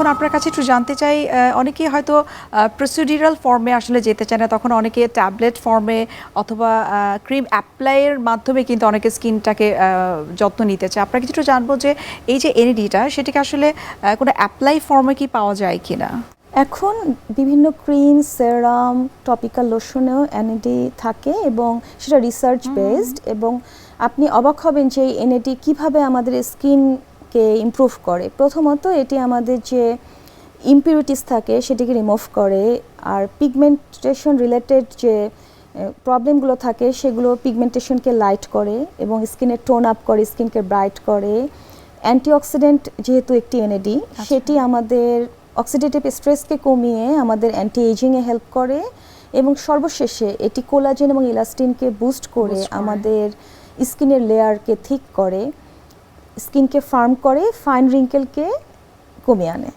এখন আপনার কাছে একটু জানতে চাই অনেকেই হয়তো প্রসিডিউরাল ফর্মে আসলে যেতে চায় না তখন অনেকে ট্যাবলেট ফর্মে অথবা ক্রিম অ্যাপ্লাইয়ের মাধ্যমে কিন্তু অনেকে স্কিনটাকে যত্ন নিতে চায়। আপনার কিছু একটু জানব যে এই যে এনইডিটা সেটাকে আসলে কোনো অ্যাপ্লাই ফর্মে কি পাওয়া যায় কিনা? এখন বিভিন্ন ক্রিম সেরাম টপিক্যাল লোশনেও এনএডি থাকে এবং সেটা রিসার্চ বেসড এবং আপনি অবাক হবেন যে এই এনএডি কীভাবে আমাদের স্কিনকে ইমপ্রুভ করে। প্রথমত এটি আমাদের যে ইম্পিউরিটিস থাকে সেটিকে রিমুভ করে আর পিগমেন্টেশন রিলেটেড যে প্রবলেমগুলো থাকে সেগুলো পিগমেন্টেশনকে লাইট করে এবং স্কিনে টোন আপ করে স্কিনকে ব্রাইট করে। অ্যান্টিঅক্সিডেন্ট যেহেতু একটি এনএডি সেটি আমাদের অক্সিডেটিভ স্ট্রেসকে কমিয়ে আমাদের অ্যান্টি এজিংয়ে হেল্প করে এবং সর্বশেষে এটি কোলাজেন এবং ইলাস্টিনকে বুস্ট করে আমাদের স্কিনের লেয়ারকে থিক করে। স্কিনকে ফার্ম করে ফাইন রিঙ্কেলকে কমিয়ে আনে।